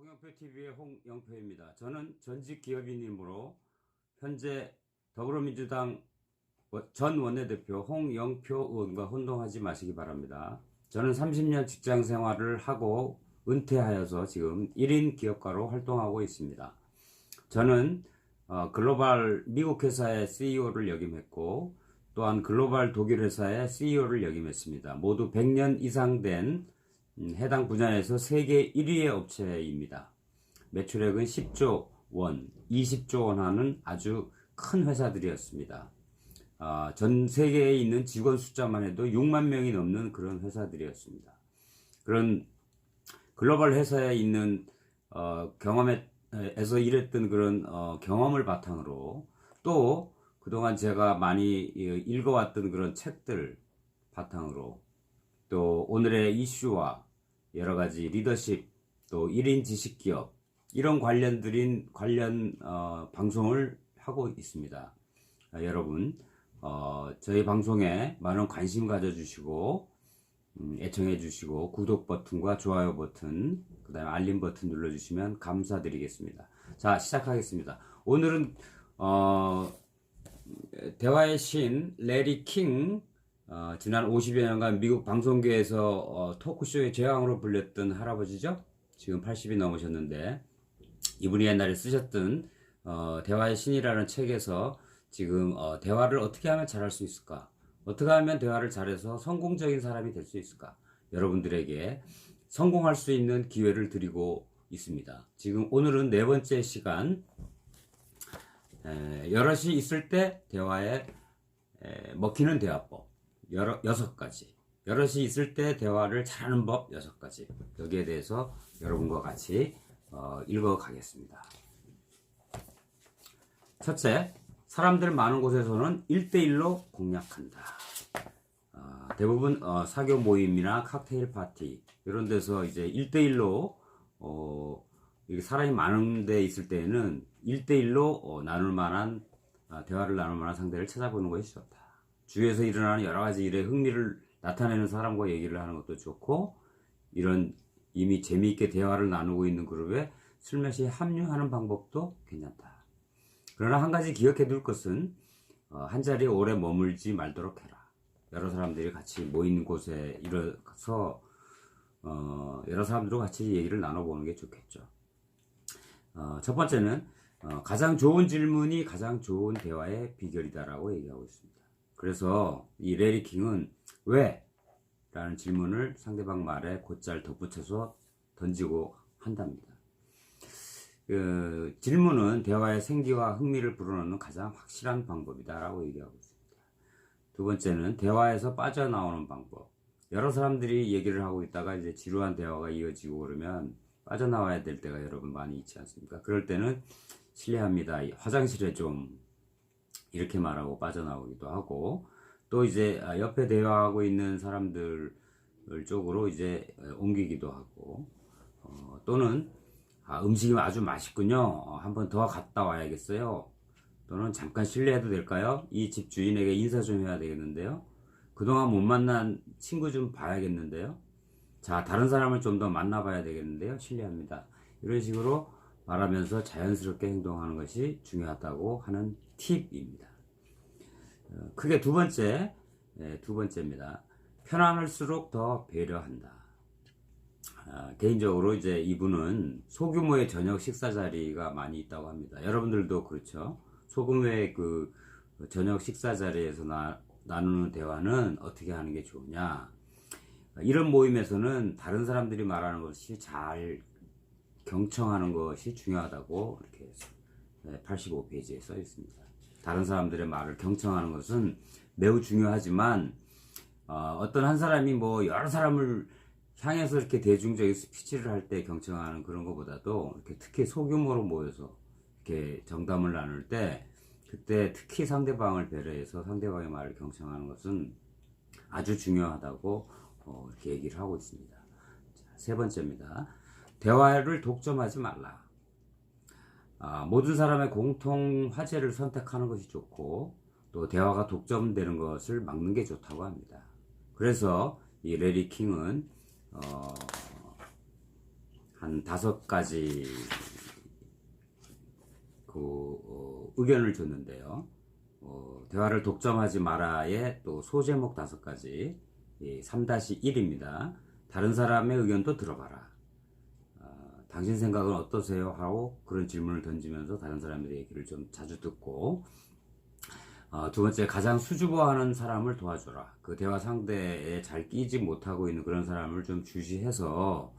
홍영표 TV의 홍영표입니다. 저는 전직 기업인이므로 현재 더불어민주당 전 원내대표 홍영표 의원과 혼동하지 마시기 바랍니다. 저는 30년 직장 생활을 하고 은퇴하여서 지금 1인 기업가로 활동하고 있습니다. 저는 어, 글로벌 미국 회사의 CEO를 역임했고 또한 글로벌 독일 회사의 CEO를 역임했습니다. 모두 100년 이상 된 음, 해당 분야에서 세계 1위의 업체입니다. 매출액은 10조 원, 20조 원 하는 아주 큰 회사들이었습니다. 아, 전 세계에 있는 직원 숫자만 해도 6만 명이 넘는 그런 회사들이었습니다. 그런 글로벌 회사에 있는 어, 경험에서 일했던 그런 어, 경험을 바탕으로 또 그동안 제가 많이 읽어왔던 그런 책들 바탕으로 또 오늘의 이슈와 여러 가지 리더십 또 1인 지식 기업 이런 관련들인 관련 어, 방송을 하고 있습니다. 아, 여러분 어, 저희 방송에 많은 관심 가져주시고 음, 애청해 주시고 구독 버튼과 좋아요 버튼 그 다음에 알림 버튼 눌러주시면 감사드리겠습니다. 자 시작하겠습니다. 오늘은 어, 대화의 신 레리 킹 어, 지난 50여 년간 미국 방송계에서 어, 토크쇼의 제왕으로 불렸던 할아버지죠. 지금 80이 넘으셨는데 이분이 옛날에 쓰셨던 어, 대화의 신이라는 책에서 지금 어, 대화를 어떻게 하면 잘할 수 있을까? 어떻게 하면 대화를 잘해서 성공적인 사람이 될 수 있을까? 여러분들에게 성공할 수 있는 기회를 드리고 있습니다. 지금 오늘은 네 번째 시간 에, 여럿이 있을 때 대화에 에, 먹히는 대화법 여러, 여섯 가지 여럿이 있을 때 대화를 잘하는 법 여섯 가지 여기에 대해서 여러분과 같이 어, 읽어가겠습니다. 첫째, 사람들 많은 곳에서는 1대1로 공략한다. 어, 대부분 어, 사교 모임이나 칵테일 파티 이런 데서 이제 1대1로 어, 사람이 많은 데 있을 때에는 1대1로 어, 나눌 만한 아, 대화를 나눌 만한 상대를 찾아보는 것이 좋다. 주위에서 일어나는 여러 가지 일에 흥미를 나타내는 사람과 얘기를 하는 것도 좋고 이런 이미 재미있게 대화를 나누고 있는 그룹에 슬며시 합류하는 방법도 괜찮다. 그러나 한 가지 기억해 둘 것은 어, 한 자리에 오래 머물지 말도록 해라. 여러 사람들이 같이 모이는 곳에 일어서 어, 여러 사람들과 같이 얘기를 나눠보는 게 좋겠죠. 어, 첫 번째는 어, 가장 좋은 질문이 가장 좋은 대화의 비결이다라고 얘기하고 있습니다. 그래서 이 레리 킹은 왜? 라는 질문을 상대방 말에 곧잘 덧붙여서 던지고 한답니다. 그 질문은 대화의 생기와 흥미를 불어넣는 가장 확실한 방법이다라고 얘기하고 있습니다. 두 번째는 대화에서 빠져나오는 방법. 여러 사람들이 얘기를 하고 있다가 이제 지루한 대화가 이어지고 그러면 빠져나와야 될 때가 여러분 많이 있지 않습니까? 그럴 때는 실례합니다. 화장실에 좀 이렇게 말하고 빠져나오기도 하고 또 이제 옆에 대화하고 있는 사람들 쪽으로 이제 옮기기도 하고 어, 또는 아, 음식이 아주 맛있군요. 어, 한번 더 갔다 와야겠어요. 또는 잠깐 실례해도 될까요? 이 집 주인에게 인사 좀 해야 되겠는데요. 그동안 못 만난 친구 좀 봐야겠는데요. 자, 다른 사람을 좀 더 만나봐야 되겠는데요. 실례합니다. 이런 식으로 말하면서 자연스럽게 행동하는 것이 중요하다고 하는 팁입니다. 어, 크게 두 번째, 네, 두 번째입니다. 편안할수록 더 배려한다. 아, 개인적으로 이제 이분은 소규모의 저녁 식사 자리가 많이 있다고 합니다. 여러분들도 그렇죠. 소규모의 그 저녁 식사 자리에서 나, 나누는 대화는 어떻게 하는 게 좋으냐. 이런 모임에서는 다른 사람들이 말하는 것이 잘 경청하는 것이 중요하다고 이렇게 85페이지에 써 있습니다. 다른 사람들의 말을 경청하는 것은 매우 중요하지만 어, 떤한 사람이 뭐 여러 사람을 향해서 이렇게 대중적인 스피치를 할 때 경청하는 그런 것보다도 이렇게 특히 소규모로 모여서 이렇게 정담을 나눌 때 그때 특히 상대방을 배려해서 상대방의 말을 경청하는 것은 아주 중요하다고 어, 이렇게 얘기를 하고 있습니다. 자, 세 번째입니다. 대화를 독점하지 말라. 아, 모든 사람의 공통 화제를 선택하는 것이 좋고 또 대화가 독점되는 것을 막는 게 좋다고 합니다. 그래서 이 레리 킹은 어, 한 다섯 가지 그 어, 의견을 줬는데요. 어, 대화를 독점하지 마라의 또 소제목 다섯 가지 3-1입니다. 다른 사람의 의견도 들어봐라. 어, 당신 생각은 어떠세요? 하고 그런 질문을 던지면서 다른 사람들의 얘기를 좀 자주 듣고 어, 두 번째 가장 수줍어하는 사람을 도와줘라. 그 대화 상대에 잘 끼지 못하고 있는 그런 사람을 좀 주시해서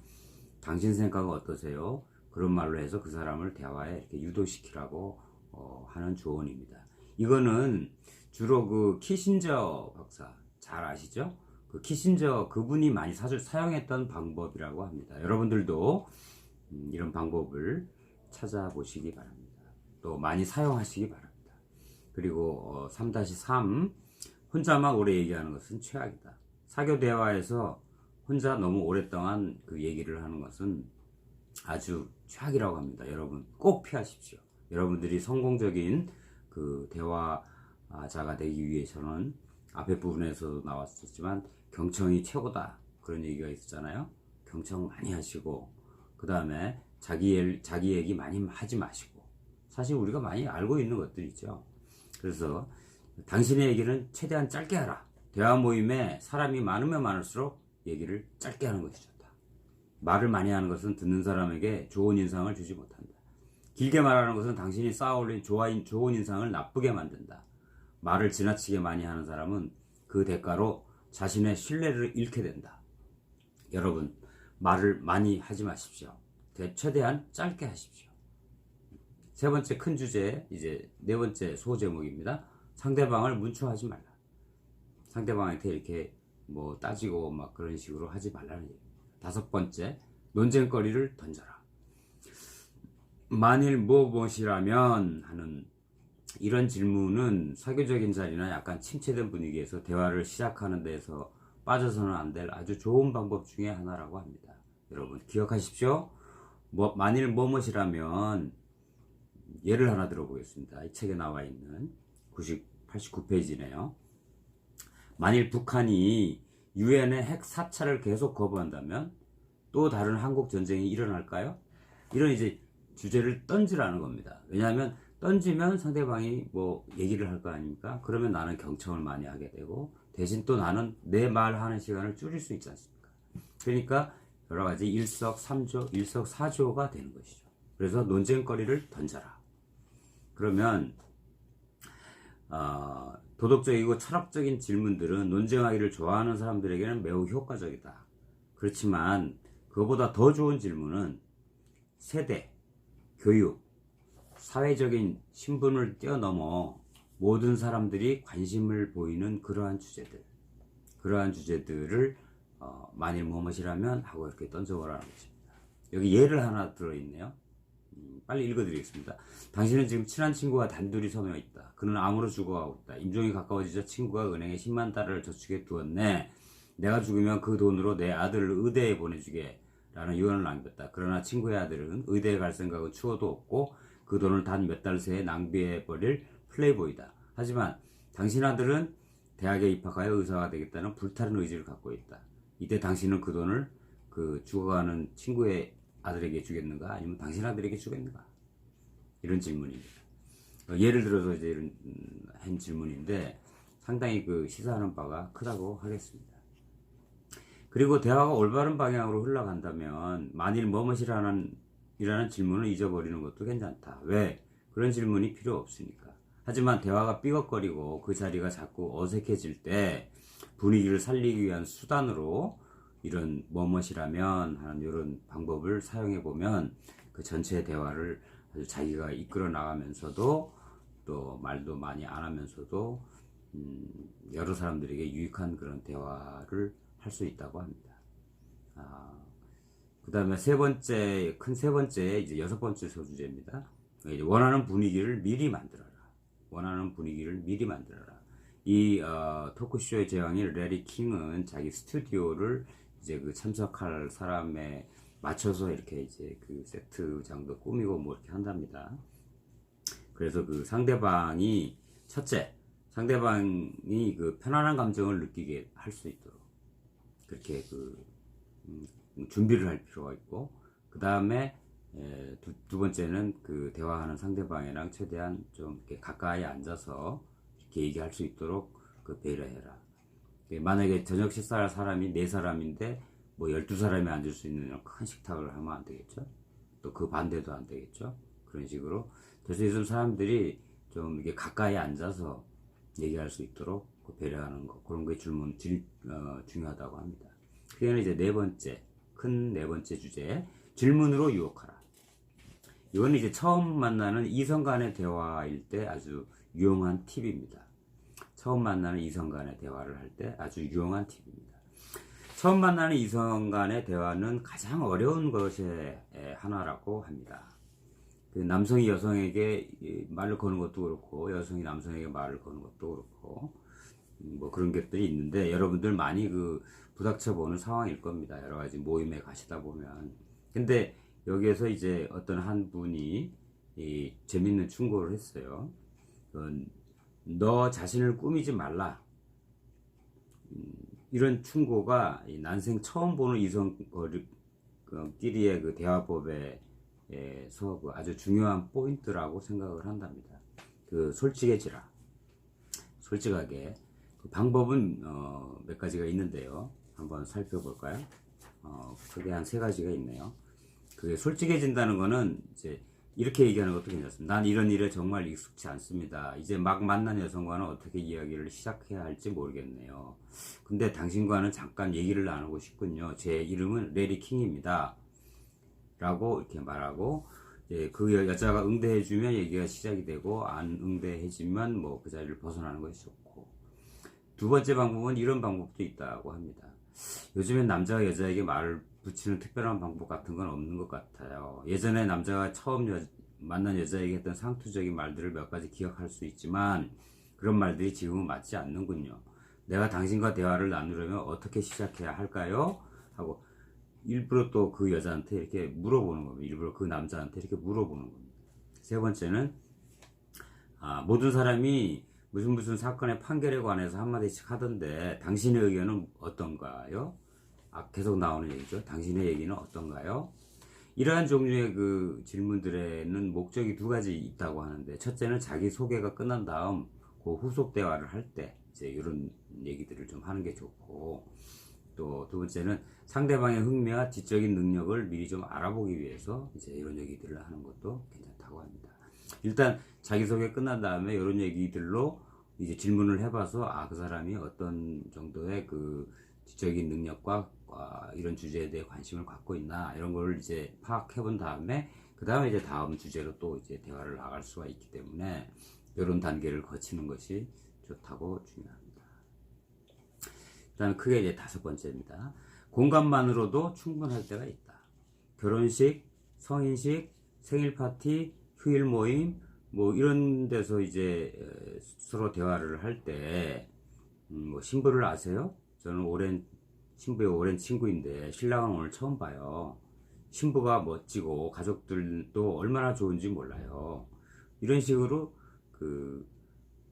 당신 생각은 어떠세요? 그런 말로 해서 그 사람을 대화에 이렇게 유도시키라고 어, 하는 조언입니다. 이거는 주로 그 키신저 박사 잘 아시죠? 그 키신저 그분이 많이 사, 사용했던 방법이라고 합니다. 여러분들도 음, 이런 방법을 찾아보시기 바랍니다. 또 많이 사용하시기 바랍니다. 그리고 어, 3-3 혼자만 오래 얘기하는 것은 최악이다. 사교 대화에서 혼자 너무 오랫동안 그 얘기를 하는 것은 아주 최악이라고 합니다. 여러분 꼭 피하십시오. 여러분들이 성공적인 그 대화자가 되기 위해서는 앞에 부분에서도 나왔었지만 경청이 최고다 그런 얘기가 있었잖아요. 경청 많이 하시고 그 다음에 자기 일- 자기 얘기 많이 하지 마시고 사실 우리가 많이 알고 있는 것들 있죠. 그래서 당신의 얘기는 최대한 짧게 하라. 대화 모임에 사람이 많으면 많을수록 얘기를 짧게 하는 것이 좋다. 말을 많이 하는 것은 듣는 사람에게 좋은 인상을 주지 못한다. 길게 말하는 것은 당신이 쌓아올린 좋아인, 좋은 인상을 나쁘게 만든다. 말을 지나치게 많이 하는 사람은 그 대가로 자신의 신뢰를 잃게 된다. 여러분, 말을 많이 하지 마십시오. 대- 최대한 짧게 하십시오. 세 번째 큰 주제, 이제 네 번째 소제목입니다. 상대방을 문초하지 말라. 상대방한테 이렇게 뭐 따지고 막 그런 식으로 하지 말라는 얘기입니다. 다섯 번째, 논쟁거리를 던져라. 만일 무엇이라면 하는 이런 질문은 사교적인 자리나 약간 침체된 분위기에서 대화를 시작하는 데서 빠져서는 안 될 아주 좋은 방법 중에 하나라고 합니다. 여러분 기억하십시오. 뭐 만일 무엇이라면 예를 하나 들어보겠습니다. 이 책에 나와 있는 90, 89페이지네요. 만일 북한이 유엔의 핵 사찰을 계속 거부한다면 또 다른 한국 전쟁이 일어날까요? 이런 이제 주제를 던지라는 겁니다. 왜냐하면 던지면 상대방이 뭐 얘기를 할 거 아닙니까? 그러면 나는 경청을 많이 하게 되고 대신 또 나는 내 말하는 시간을 줄일 수 있지 않습니까? 그러니까 여러 가지 일석삼조, 일석사조가 되는 것이죠. 그래서 논쟁거리를 던져라. 그러면 어, 도덕적이고 철학적인 질문들은 논쟁하기를 좋아하는 사람들에게는 매우 효과적이다. 그렇지만 그보다 더 좋은 질문은 세대, 교육, 사회적인 신분을 뛰어넘어 모든 사람들이 관심을 보이는 그러한 주제들, 그러한 주제들을 어, 만일 무엇이라면 하고 이렇게 던져보라는 것입니다. 여기 예를 하나 들어있네요. 음, 빨리 읽어드리겠습니다. 당신은 지금 친한 친구와 단둘이 서며 있다. 그는 암으로 죽어가고 있다. 임종이 가까워지자 친구가 은행에 10만 달러를 저축해 두었네. 내가 죽으면 그 돈으로 내 아들을 의대에 보내주게. 라는 유언을 남겼다. 그러나 친구의 아들은 의대에 갈 생각은 추워도 없고 그 돈을 단 몇 달 새에 낭비해버릴 플레이보이다. 하지만 당신 아들은 대학에 입학하여 의사가 되겠다는 불타는 의지를 갖고 있다. 이때 당신은 그 돈을 그 죽어가는 친구의 아들에게 주겠는가? 아니면 당신 아들에게 주겠는가? 이런 질문입니다. 어, 예를 들어서 이제 이런 음, 한 질문인데 상당히 그 시사하는 바가 크다고 하겠습니다. 그리고 대화가 올바른 방향으로 흘러간다면 만일 뭐뭇이라는 이라는 질문을 잊어버리는 것도 괜찮다. 왜? 그런 질문이 필요 없으니까. 하지만 대화가 삐걱거리고 그 자리가 자꾸 어색해질 때 분위기를 살리기 위한 수단으로 이런 뭐뭇이라면 하는 이런 방법을 사용해 보면 그 전체 대화를 아주 자기가 이끌어 나가면서도 또 말도 많이 안 하면서도 음, 여러 사람들에게 유익한 그런 대화를 할 수 있다고 합니다. 아, 그 다음에 세 번째, 큰 세 번째, 이제 여섯 번째 소주제입니다. 이제 원하는 분위기를 미리 만들어라. 원하는 분위기를 미리 만들어라. 이, 어, 토크쇼의 제왕인 레리 킹은 자기 스튜디오를 이제 그 참석할 사람에 맞춰서 이렇게 이제 그 세트장도 꾸미고 뭐 이렇게 한답니다. 그래서 그 상대방이, 첫째, 상대방이 그 편안한 감정을 느끼게 할 수 있도록 그렇게 그 음, 준비를 할 필요가 있고 그 다음에 두, 두 번째는 그 대화하는 상대방이랑 최대한 좀 이렇게 가까이 앉아서 이렇게 얘기할 수 있도록 그 배려 해라. 예, 만약에 저녁 식사할 사람이 네 사람인데 뭐 12사람이 앉을 수 있는 큰 식탁을 하면 안 되겠죠? 또 그 반대도 안 되겠죠? 그런 식으로. 그래서 요즘 사람들이 좀 이게 가까이 앉아서 얘기할 수 있도록 그 배려하는 거. 그런 게 질문, 질, 어, 중요하다고 합니다. 그게는 이제 네 번째, 큰 네 번째 주제. 질문으로 유혹하라. 이거는 이제 처음 만나는 이성 간의 대화일 때 아주 유용한 팁입니다. 처음 만나는 이성 간의 대화를 할 때 아주 유용한 팁입니다. 처음 만나는 이성 간의 대화는 가장 어려운 것의 하나라고 합니다. 그 남성이 여성에게 말을 거는 것도 그렇고 여성이 남성에게 말을 거는 것도 그렇고 음, 뭐 그런 것들이 있는데 여러분들 많이 그 부닥쳐 보는 상황일 겁니다. 여러 가지 모임에 가시다 보면 근데 여기에서 이제 어떤 한 분이 이 재밌는 충고를 했어요. 어, 너 자신을 꾸미지 말라. 음, 이런 충고가 난생 처음 보는 이성끼리의 그 대화법에서 그 아주 중요한 포인트라고 생각을 한답니다. 그 솔직해지라. 솔직하게. 그 방법은 어, 몇 가지가 있는데요. 한번 살펴볼까요? 어, 크게 한 세 가지가 있네요. 그게 솔직해진다는 거는 이제 이렇게 얘기하는 것도 괜찮습니다. 난 이런 일에 정말 익숙치 않습니다. 이제 막 만난 여성과는 어떻게 이야기를 시작해야 할지 모르겠네요. 근데 당신과는 잠깐 얘기를 나누고 싶군요. 제 이름은 레리 킹입니다. 라고 이렇게 말하고, 그 여자가 응대해주면 얘기가 시작이 되고, 안 응대해주면 뭐 그 자리를 벗어나는 것이 좋고. 두 번째 방법은 이런 방법도 있다고 합니다. 요즘엔 남자가 여자에게 말을 붙이는 특별한 방법 같은 건 없는 것 같아요. 예전에 남자가 처음 여, 만난 여자에게 했던 상투적인 말들을 몇 가지 기억할 수 있지만 그런 말들이 지금은 맞지 않는군요. 내가 당신과 대화를 나누려면 어떻게 시작해야 할까요? 하고 일부러 또 그 여자한테 이렇게 물어보는 겁니다. 일부러 그 남자한테 이렇게 물어보는 겁니다. 세 번째는 아, 모든 사람이 무슨 무슨 사건의 판결에 관해서 한마디씩 하던데 당신의 의견은 어떤가요? 아, 계속 나오는 얘기죠. 당신의 얘기는 어떤가요? 이러한 종류의 그 질문들에는 목적이 두 가지 있다고 하는데 첫째는 자기 소개가 끝난 다음 그 후속 대화를 할 때 이제 이런 얘기들을 좀 하는 게 좋고 또 두 번째는 상대방의 흥미와 지적인 능력을 미리 좀 알아보기 위해서 이제 이런 얘기들을 하는 것도 괜찮다고 합니다. 일단 자기소개 끝난 다음에 이런 얘기들로 이제 질문을 해봐서 아 그 사람이 어떤 정도의 그 지적인 능력과 아, 이런 주제에 대해 관심을 갖고 있나 이런 걸 이제 파악해 본 다음에 그 다음에 이제 다음 주제로 또 이제 대화를 나갈 수가 있기 때문에 이런 단계를 거치는 것이 좋다고 중요합니다. 일단 크게 이제 다섯 번째입니다. 공감만으로도 충분할 때가 있다. 결혼식, 성인식, 생일 파티, 휴일 모임, 뭐 이런 데서 이제 서로 대화를 할 때, 음, 뭐 신부를 아세요? 저는 오랜 신부의 오랜 친구인데 신랑은 오늘 처음 봐요. 신부가 멋지고 가족들도 얼마나 좋은지 몰라요. 이런 식으로 그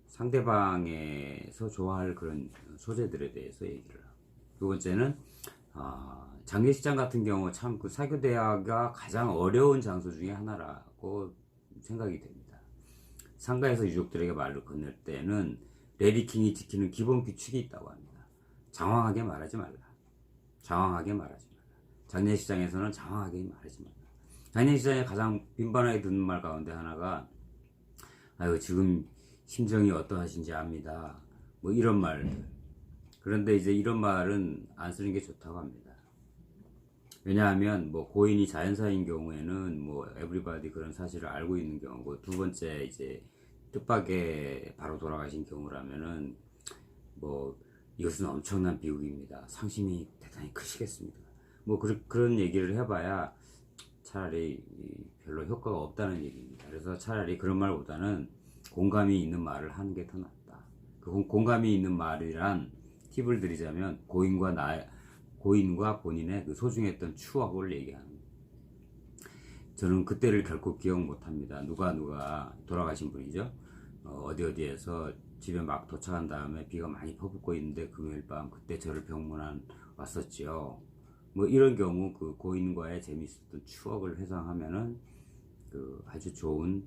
상대방에서 좋아할 그런 소재들에 대해서 얘기를 하고 두 번째는 아, 장례식장 같은 경우 참 그 사교 대화가 가장 어려운 장소 중에 하나라고 생각이 됩니다. 상가에서 유족들에게 말을 건넬 때는 레리킹이 지키는 기본 규칙이 있다고 합니다. 장황하게 말하지 말라. 장황하게 말하지 말라. 장례식장에서는 장황하게 말하지 말라. 장례식장에 가장 빈번하게 듣는 말 가운데 하나가 아유 지금 심정이 어떠하신지 압니다. 뭐 이런 말. 그런데 이제 이런 말은 안 쓰는 게 좋다고 합니다. 왜냐하면 뭐 고인이 자연사인 경우에는 뭐 에브리바디 그런 사실을 알고 있는 경우고 두 번째 이제 뜻밖에 바로 돌아가신 경우라면은 뭐 이것은 엄청난 비극입니다. 상심이 대단히 크시겠습니다. 뭐 그, 그런 얘기를 해봐야 차라리 별로 효과가 없다는 얘기입니다. 그래서 차라리 그런 말보다는 공감이 있는 말을 하는 게 더 낫다. 그 공감이 있는 말이란 팁을 드리자면 고인과 나 고인과 본인의 그 소중했던 추억을 얘기하는. 저는 그때를 결코 기억 못합니다. 누가 누가 돌아가신 분이죠. 어, 디 어디에서 집에 막 도착한 다음에 비가 많이 퍼붓고 있는데 금요일 밤 그때 저를 병문안 왔었지요. 뭐뭐 이런 경우 그 고인과의 재미있었던 추억을 회상하면은 그 아주 좋은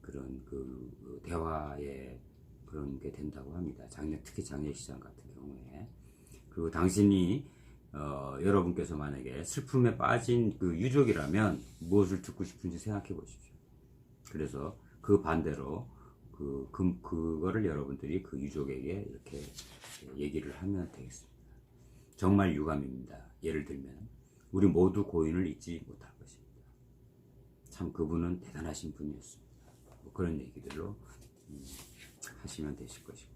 그런 그 대화의 그런 게 된다고 합니다. 장례 특히 장례 시장 같은 경우에 그리고 당신이 어, 여러분께서 만약에 슬픔에 빠진 그 유족이라면 무엇을 듣고 싶은지 생각해 보십시오. 그래서 그 반대로 그, 그 그거를 여러분들이 그 유족에게 이렇게 얘기를 하면 되겠습니다. 정말 유감입니다. 예를 들면 우리 모두 고인을 잊지 못할 것입니다. 참 그분은 대단하신 분이었습니다. 뭐 그런 얘기들로 음, 하시면 되실 것이고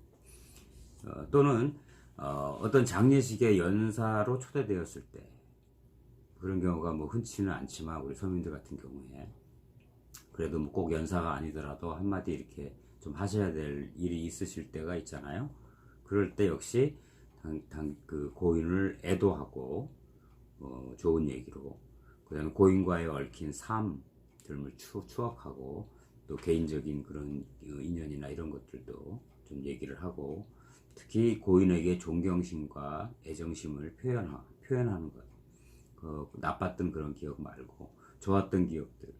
어, 또는 어, 어떤 장례식에 연사로 초대되었을 때 그런 경우가 뭐 흔치는 않지만 우리 서민들 같은 경우에 그래도 뭐 꼭 연사가 아니더라도 한마디 이렇게 좀 하셔야 될 일이 있으실 때가 있잖아요. 그럴 때 역시 당, 당, 그 고인을 애도하고 어, 좋은 얘기로 그다음에 고인과의 얽힌 삶들을 추, 추억하고 또 개인적인 그런 어, 인연이나 이런 것들도 좀 얘기를 하고 특히 고인에게 존경심과 애정심을 표현하, 표현하는 것. 그 나빴던 그런 기억 말고 좋았던 기억들.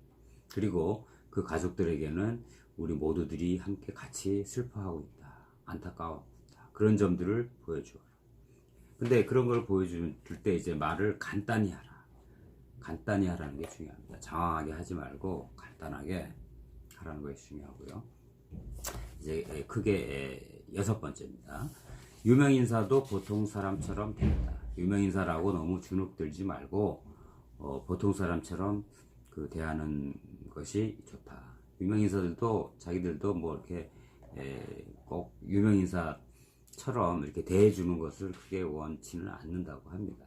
그리고 그 가족들에게는 우리 모두들이 함께 같이 슬퍼하고 있다. 안타까웠다. 그런 점들을 보여줘. 근데 그런 걸 보여줄 때 이제 말을 간단히 하라. 간단히 하라는 게 중요합니다. 장황하게 하지 말고 간단하게 하라는 것이 중요하고요. 이제 크게 여섯 번째입니다. 유명 인사도 보통 사람처럼 된다. 유명 인사라고 너무 주눅들지 말고 어, 보통 사람처럼 그 대하는 것이 좋다. 유명 인사들도 자기들도 뭐 이렇게 에, 꼭 유명 인사처럼 이렇게 대해주는 것을 크게 원치는 않는다고 합니다.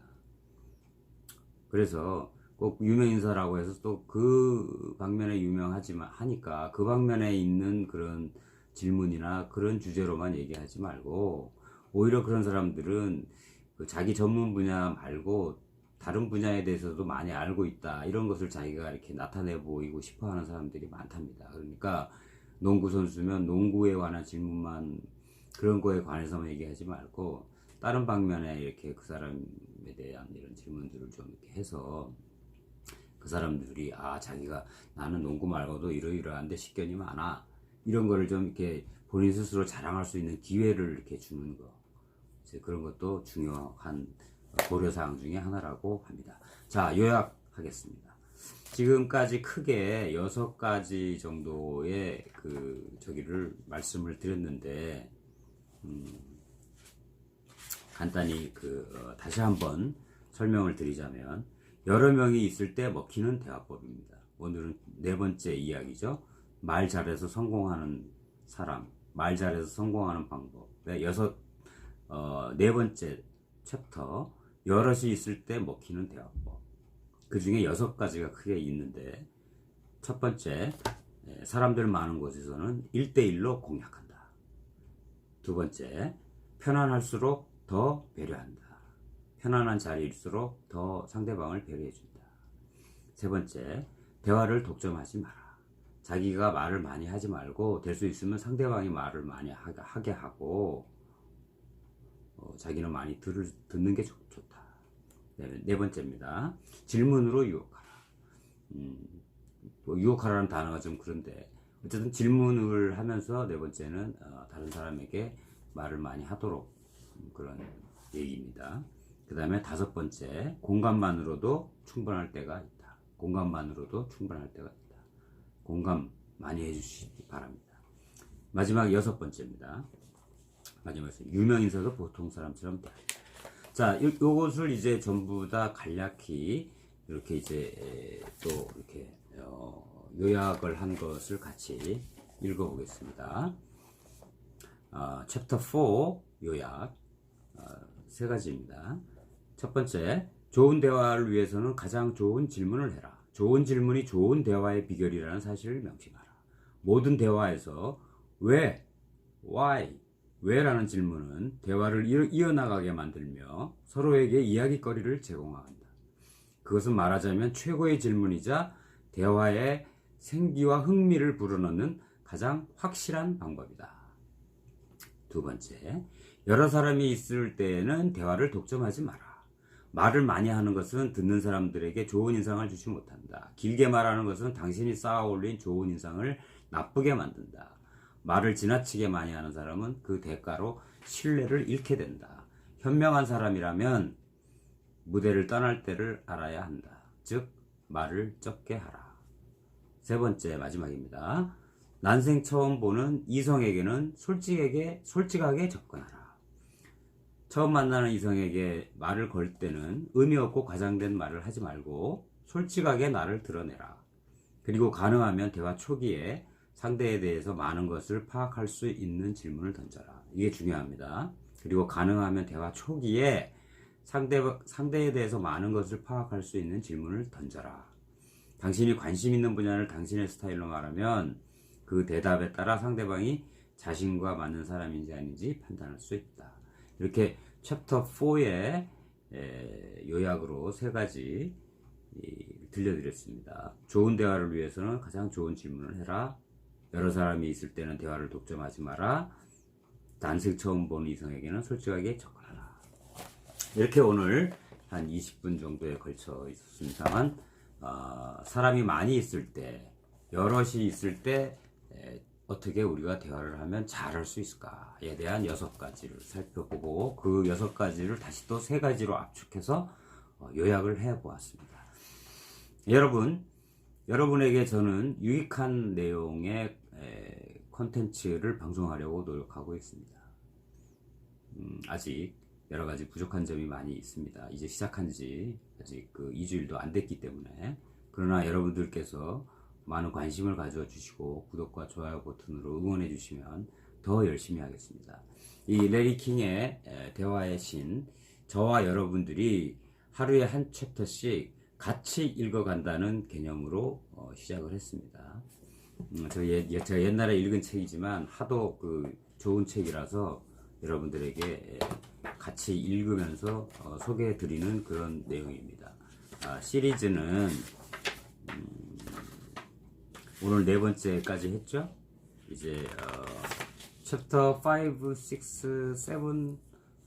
그래서 꼭 유명 인사라고 해서 또 그 방면에 유명하지만 하니까 그 방면에 있는 그런 질문이나 그런 주제로만 얘기하지 말고 오히려 그런 사람들은 그 자기 전문 분야 말고 다른 분야에 대해서도 많이 알고 있다 이런 것을 자기가 이렇게 나타내 보이고 싶어 하는 사람들이 많답니다. 그러니까 농구 선수면 농구에 관한 질문만 그런 거에 관해서만 얘기하지 말고 다른 방면에 이렇게 그 사람에 대한 이런 질문들을 좀 이렇게 해서 그 사람들이 아 자기가 나는 농구 말고도 이러이러한데 식견이 많아 이런 거를 좀 이렇게 본인 스스로 자랑할 수 있는 기회를 이렇게 주는 거 이제 그런 것도 중요한 고려사항 중에 하나라고 합니다. 자 요약하겠습니다. 지금까지 크게 여섯 가지 정도의 그 저기를 말씀을 드렸는데 음, 간단히 그 어, 다시 한번 설명을 드리자면 여러 명이 있을 때 먹히는 대화법입니다. 오늘은 네 번째 이야기죠. 말 잘해서 성공하는 사람, 말 잘해서 성공하는 방법. 네, 여섯 어, 네 번째 챕터 여럿이 있을 때 먹히는 대화법. 그 중에 여섯 가지가 크게 있는데 첫 번째 예, 사람들 많은 곳에서는 1대1로 공략한다. 두 번째 편안할수록 더 배려한다. 편안한 자리일수록 더 상대방을 배려해준다. 세 번째, 대화를 독점하지 마라. 자기가 말을 많이 하지 말고 될 수 있으면 상대방이 말을 많이 하게 하고 어, 자기는 많이 들을, 듣는 게 좋, 다 네, 네, 번째입니다. 질문으로 유혹하라. 음, 뭐 유혹하라는 단어가 좀 그런데 어쨌든 질문을 하면서 네 번째는 어, 다른 사람에게 말을 많이 하도록 그런 얘기입니다. 그 다음에 다섯 번째, 공감만으로도 충분할 때가 있다. 공감만으로도 충분할 때가 있다. 공감 많이 해주시기 바랍니다. 마지막 여섯 번째입니다. 마지막에 유명 인사도 보통 사람처럼 다. 자, 요, 요것을 이제 전부 다 간략히 이렇게 이제 또 이렇게 어, 요약을 한 것을 같이 읽어보겠습니다. 어, 챕터 4 요약 어, 세 가지입니다. 첫 번째, 좋은 대화를 위해서는 가장 좋은 질문을 해라. 좋은 질문이 좋은 대화의 비결이라는 사실을 명심하라. 모든 대화에서 왜, why, 왜라는 질문은 대화를 이어나가게 만들며 서로에게 이야기거리를 제공한다. 그것은 말하자면 최고의 질문이자 대화의 생기와 흥미를 불어넣는 가장 확실한 방법이다. 두 번째, 여러 사람이 있을 때에는 대화를 독점하지 마라. 말을 많이 하는 것은 듣는 사람들에게 좋은 인상을 주지 못한다. 길게 말하는 것은 당신이 쌓아 올린 좋은 인상을 나쁘게 만든다. 말을 지나치게 많이 하는 사람은 그 대가로 신뢰를 잃게 된다. 현명한 사람이라면 무대를 떠날 때를 알아야 한다. 즉, 말을 적게 하라. 세 번째, 마지막입니다. 난생 처음 보는 이성에게는 솔직하게, 솔직하게 접근하라. 처음 만나는 이성에게 말을 걸 때는 의미 없고 과장된 말을 하지 말고 솔직하게 나를 드러내라. 그리고 가능하면 대화 초기에 상대에 대해서 많은 것을 파악할 수 있는 질문을 던져라. 이게 중요합니다. 그리고 가능하면 대화 초기에 상대, 상대에 대해서 많은 것을 파악할 수 있는 질문을 던져라. 당신이 관심 있는 분야를 당신의 스타일로 말하면 그 대답에 따라 상대방이 자신과 맞는 사람인지 아닌지 판단할 수 있다. 이렇게 챕터 4의 요약으로 세 가지 들려드렸습니다. 좋은 대화를 위해서는 가장 좋은 질문을 해라. 여러 사람이 있을 때는 대화를 독점하지 마라. 난생 처음 보는 이성에게는 솔직하게 접근하라. 이렇게 오늘 한 20분 정도에 걸쳐 있었습니다만 어, 사람이 많이 있을 때 여럿이 있을 때 에, 어떻게 우리가 대화를 하면 잘할 수 있을까에 대한 여섯 가지를 살펴보고 그 여섯 가지를 다시 또 세 가지로 압축해서 어, 요약을 해 보았습니다. 여러분, 여러분에게 저는 유익한 내용의 에, 콘텐츠를 방송하려고 노력하고 있습니다. 음, 아직 여러 가지 부족한 점이 많이 있습니다. 이제 시작한 지 아직 그 2주일도 안 됐기 때문에 그러나 여러분들께서 많은 관심을 가져주시고 구독과 좋아요 버튼으로 응원해 주시면 더 열심히 하겠습니다. 이 레리 킹의 에, 대화의 신 저와 여러분들이 하루에 한 챕터씩 같이 읽어간다는 개념으로 어, 시작을 했습니다. 음, 저 예, 예- 제가 옛날에 읽은 책이지만 하도 그 좋은 책이라서 여러분들에게 에, 같이 읽으면서 어, 소개해 드리는 그런 내용입니다. 아, 시리즈는 음, 오늘 네 번째까지 했죠? 이제 어, 챕터 5, 6, 7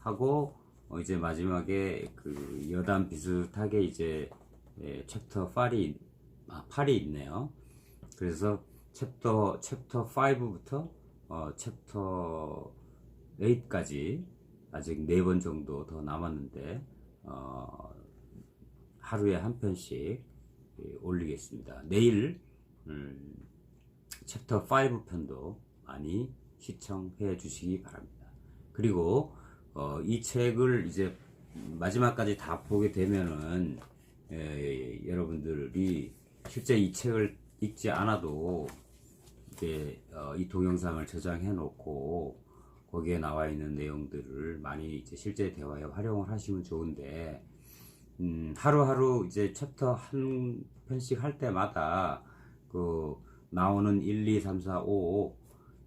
하고 어, 이제 마지막에 그 여담 비슷하게 이제 예, 챕터 8이 아, 8이 있네요. 그래서 챕터 챕터 5부터 어, 챕터 8까지 아직 네 번 정도 더 남았는데 어, 하루에 한 편씩 예, 올리겠습니다. 내일 음, 챕터 5 편도 많이 시청해 주시기 바랍니다. 그리고 어, 이 책을 이제 마지막까지 다 보게 되면은 에, 여러분들이 실제 이 책을 읽지 않아도 이제 어, 이 동영상을 저장해 놓고 거기에 나와 있는 내용들을 많이 이제 실제 대화에 활용을 하시면 좋은데 음, 하루하루 이제 챕터 한 편씩 할 때마다 그 나오는 1, 2, 3, 4, 5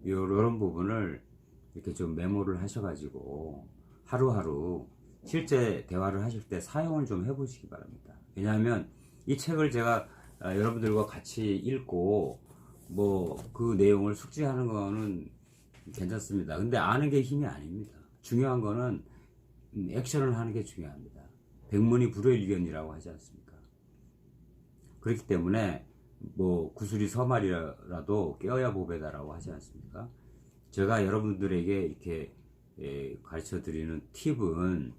요런 부분을 이렇게 좀 메모를 하셔가지고 하루하루 실제 대화를 하실 때 사용을 좀 해보시기 바랍니다. 왜냐하면 이 책을 제가 아, 여러분들과 같이 읽고 뭐 그 내용을 숙지하는 거는 괜찮습니다. 근데 아는 게 힘이 아닙니다. 중요한 거는 음, 액션을 하는 게 중요합니다. 백문이 불여일견이라고 하지 않습니까? 그렇기 때문에 뭐 구슬이 서말이라도 깨어야 보배다라고 하지 않습니까? 제가 여러분들에게 이렇게 예, 가르쳐 드리는 팁은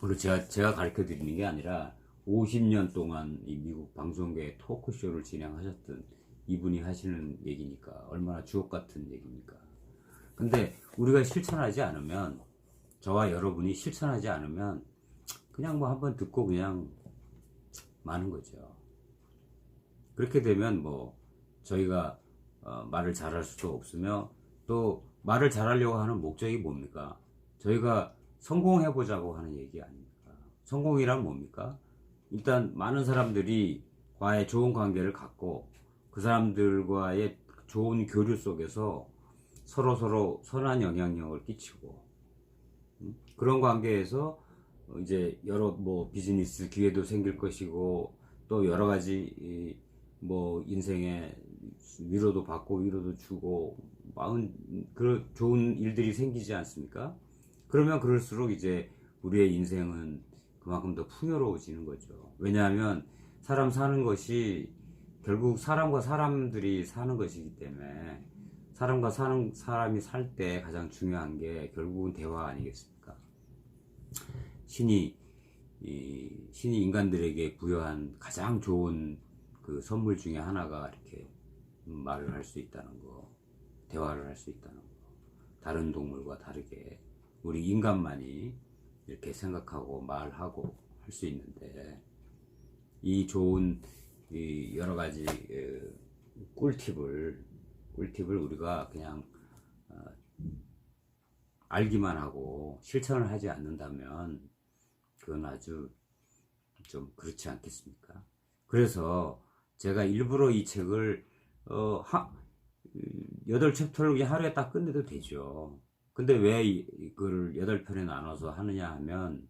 물론 제가 제가 가르쳐 드리는 게 아니라 50년 동안 이 미국 방송계 토크쇼를 진행하셨던 이분이 하시는 얘기니까 얼마나 주옥 같은 얘기입니까? 근데 우리가 실천하지 않으면 저와 여러분이 실천하지 않으면 그냥 뭐 한번 듣고 그냥 마는 거죠. 그렇게 되면 뭐 저희가 어, 말을 잘할 수도 없으며 또 말을 잘하려고 하는 목적이 뭡니까? 저희가 성공해 보자고 하는 얘기 아닙니까? 성공이란 뭡니까? 일단 많은 사람들이 과의 좋은 관계를 갖고 그 사람들과의 좋은 교류 속에서 서로 서로 선한 영향력을 끼치고 음? 그런 관계에서 어, 이제 여러 뭐 비즈니스 기회도 생길 것이고 또 여러 가지 이 뭐 인생에 위로도 받고 위로도 주고 마은 그런 좋은 일들이 생기지 않습니까? 그러면 그럴수록 이제 우리의 인생은 그만큼 더 풍요로워지는 거죠. 왜냐하면 사람 사는 것이 결국 사람과 사람들이 사는 것이기 때문에 사람과 사는 사람이 살 때 가장 중요한 게 결국은 대화 아니겠습니까? 신이 이 신이 인간들에게 부여한 가장 좋은 그 선물 중에 하나가 이렇게 말을 할 수 있다는 거, 대화를 할 수 있다는 거. 다른 동물과 다르게 우리 인간만이 이렇게 생각하고 말하고 할 수 있는데 이 좋은 이 여러 가지 그 꿀팁을 꿀팁을 우리가 그냥 어, 알기만 하고 실천을 하지 않는다면 그건 아주 좀 그렇지 않겠습니까? 그래서 제가 일부러 이 책을 어, 하, 여덟 챕터를 그냥 하루에 딱 끝내도 되죠. 근데 왜 이- 이거를 여덟 편에 나눠서 하느냐 하면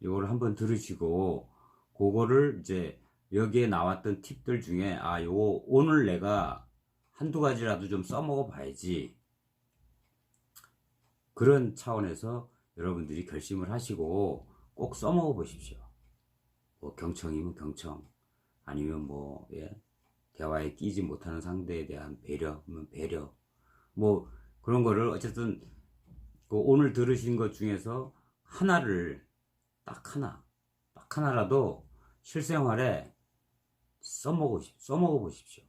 이걸 한번 들으시고 그거를 이제 여기에 나왔던 팁들 중에 아 요거 오늘 내가 한두 가지라도 좀 써먹어 봐야지 그런 차원에서 여러분들이 결심을 하시고 꼭 써먹어 보십시오. 뭐 경청이면 경청 아니면 뭐 예, 대화에 끼지 못하는 상대에 대한 배려면 배려 뭐 그런 거를 어쨌든 그 오늘 들으신 것 중에서 하나를 딱 하나 딱 하나라도 실생활에 써먹어 써먹어 보십시오.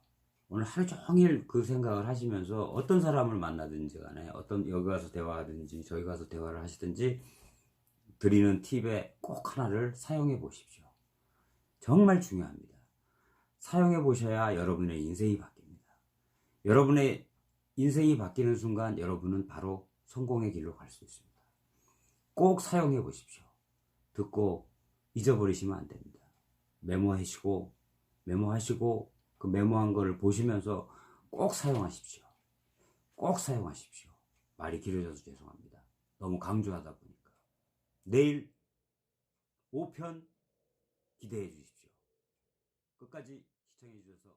오늘 하루 종일 그 생각을 하시면서 어떤 사람을 만나든지 간에 어떤 여기 가서 대화하든지 저기 가서 대화를 하시든지 드리는 팁에 꼭 하나를 사용해 보십시오. 정말 중요합니다. 사용해 보셔야 여러분의 인생이 바뀝니다. 여러분의 인생이 바뀌는 순간 여러분은 바로 성공의 길로 갈 수 있습니다. 꼭 사용해 보십시오. 듣고 잊어버리시면 안 됩니다. 메모하시고 메모하시고 그 메모한 거를 보시면서 꼭 사용하십시오. 꼭 사용하십시오. 말이 길어져서 죄송합니다. 너무 강조하다 보니까. 내일 5편 기대해 주십시오. 끝까지 시청해 주셔서 감사합니다.